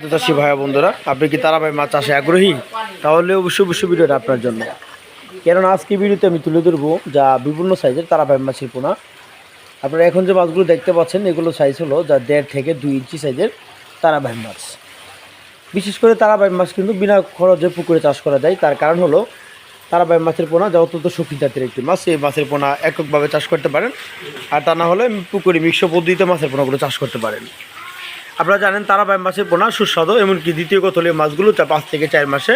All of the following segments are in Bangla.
চাষি ভাই বন্ধুরা, আপনি কি তারাবাই মাছ চাষে আগ্রহী? তাহলে অবশ্যই অবশ্যই ভিডিওটা আপনার জন্য। কেননা আজকে ভিডিওতে আমি তুলে ধরবো যা বিভিন্ন সাইজের তারাবাই মাছের পোনা। আপনারা এখন যে মাছগুলো দেখতে পাচ্ছেন, এগুলো সাইজ হলো যা দেড় থেকে দুই ইঞ্চি সাইজের তারাবাই মাছ। বিশেষ করে তারাবাই মাছ কিন্তু বিনা খরচে পুকুরে চাষ করা যায়। তার কারণ হলো তারাবাই মাছের পোনা যা অত্যন্ত শক্তি জাতের একটি মাছ, এই মাছের পোনা এককভাবে চাষ করতে পারেন। আর তা না হলে পুকুরে মিশ্র পদ্ধতিতে মাছের পোনাগুলো চাষ করতে পারেন। আপনারা জানেন তারাবাই মাছের পোনা সুস্বাদু, এমনকি দ্বিতীয় কথলে মাছগুলো যা পাঁচ থেকে চার মাসে,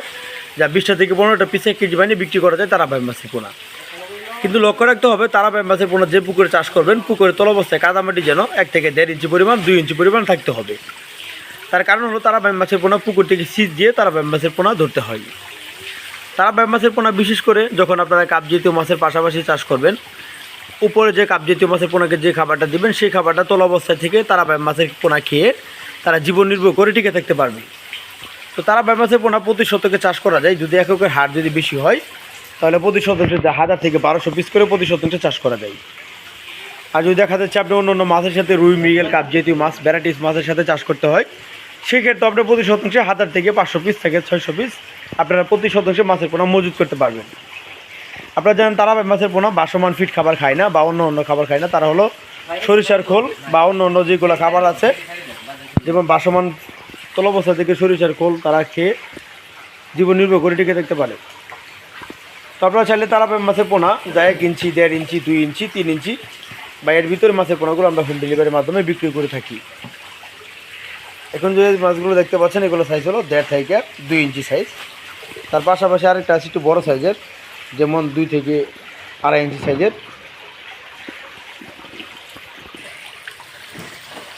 যা বিশটা থেকে পনেরোটা পিসে কেজি বানিয়ে বিক্রি করা যায় তারা তারাবাই মাছের পোনা কিন্তু লক্ষ্য রাখতে হবে তারাবাই মাছের পোনা যে পুকুরে চাষ করবেন পুকুরে তলবস্থায় কাদামাটি যেন এক থেকে দেড় ইঞ্চি পরিমাণ, দুই ইঞ্চি পরিমাণ থাকতে হবে। তার কারণ হলো তারা তারাবাই মাছের পোনা পুকুর থেকে সিজ দিয়ে তারা তারাবাই মাছের পোনা ধরতে হয়। তারা তারাবাই মাছের পোনা বিশেষ করে যখন আপনারা কাপ জাতীয় মাছের পাশাপাশি চাষ করবেন উপরে যে কাপ জাতীয় মাছের পোনাকে যে খাবারটা দিবেন, সেই খাবারটা তোলা অবস্থায় থেকে তারা মাছের পোনা খেয়ে তারা জীবন নির্ভর করে টিকে থাকতে পারবে। তো তারা মাছের পোনা প্রতি শতকে চাষ করা যায়, যদি এককের হার যদি বেশি হয়, তাহলে প্রতি শতাংশে হাজার থেকে বারোশো পিস করে প্রতি শতাংশে চাষ করা যায়। আর যদি দেখা যাচ্ছে আপনি অন্য অন্য মাছের সাথে রুই, মৃগেল, কাপ জাতীয় মাছ, ভ্যারাইটিস মাছের সাথে চাষ করতে হয়, সেক্ষেত্রে আপনার প্রতি শতাংশে হাজার থেকে পাঁচশো পিস থেকে ছয়শো পিস আপনারা প্রতি শতাংশে মাছের পোনা মজুত করতে পারবেন। আপনারা জানেন তারা মাছের পোনা বাসমান ফিট খাবার খায় না বা অন্য অন্য খাবার খায় না, তারা হলো সরিষার খোল বা অন্য অন্য যেগুলো খাবার আছে, যেমন বাসমান তলবস্থা থেকে সরিষার খোল তারা খেয়ে জীবন নির্ভর করে টিকে দেখতে পারে। তো আপনারা চাইলে তারা মাছের পোনা, যা এক ইঞ্চি, দেড় ইঞ্চি, দুই ইঞ্চি, তিন ইঞ্চি বা এর ভিতরে মাছের পোনাগুলো আমরা হোম ডেলিভারির মাধ্যমে বিক্রি করে থাকি। এখন যে মাছগুলো দেখতে পাচ্ছেন, এগুলো সাইজ হলো দেড় থেকে দুই ইঞ্চি সাইজ তার পাশাপাশি আরেকটা আছে, একটু বড়ো সাইজের যেমন দুই থেকে আড়াই ইঞ্চি সাইজের।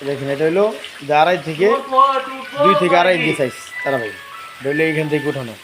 দেখেন, এটা হলো যে আড়াই থেকে দুই থেকে আড়াই ইঞ্চি সাইজ। তারা ভাই ধরলে এইখান থেকে উঠানো।